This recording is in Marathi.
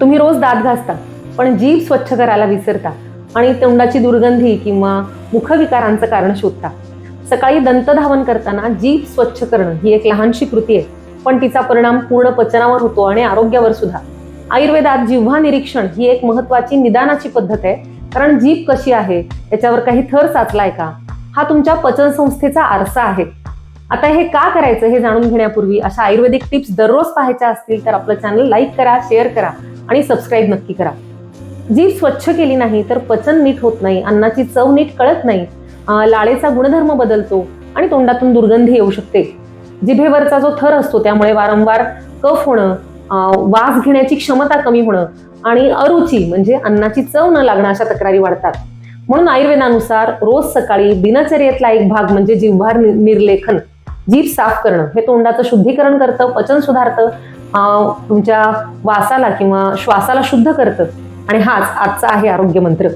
तुम्ही रोज दात घासता पण जीभ स्वच्छ करायला विसरता आणि तोंडाची दुर्गंधी किंवा मुखविकारांचं कारण शोधता. सकाळी दंतधावन करताना जीभ स्वच्छ करणं ही एक लहानशी कृती आहे पण तिचा परिणाम पूर्ण पचनावर होतो आणि आरोग्यावर सुद्धा. आयुर्वेदात जिव्हा निरीक्षण ही एक महत्वाची निदानाची पद्धत आहे कारण जीभ कशी आहे याच्यावर काही थर साचलाय का? हा तुमच्या पचन संस्थेचा आरसा आहे. आता हे का करायचं हे जाणून घेण्यापूर्वी अशा आयुर्वेदिक टिप्स दररोज पाहायच्या असतील तर आपलं चॅनल लाईक करा शेअर करा आणि सबस्क्राईब नक्की करा. जीभ स्वच्छ केली नाही तर पचन नीट होत नाही अन्नाची चव नीट कळत नाही लाळेचा गुणधर्म बदलतो आणि तोंडातून दुर्गंधी येऊ शकते. जिभेवरचा जो थर असतो त्यामुळे वारंवार कफ होणं वास घेण्याची क्षमता कमी होणं आणि अरुची म्हणजे अन्नाची चव न लागणं अशा तक्रारी वाढतात. म्हणून आयुर्वेदानुसार रोज सकाळी दिनचर्येतला एक भाग म्हणजे जिव्हार नि- निर्लेखन. जीभ साफ करणं हे तोंडाचं शुद्धीकरण करतं पचन सुधारतं अं, तुमच्या वासाला किंवा श्वासाला शुद्ध करतं. आणि हाच आजचा आहे आरोग्य मंत्र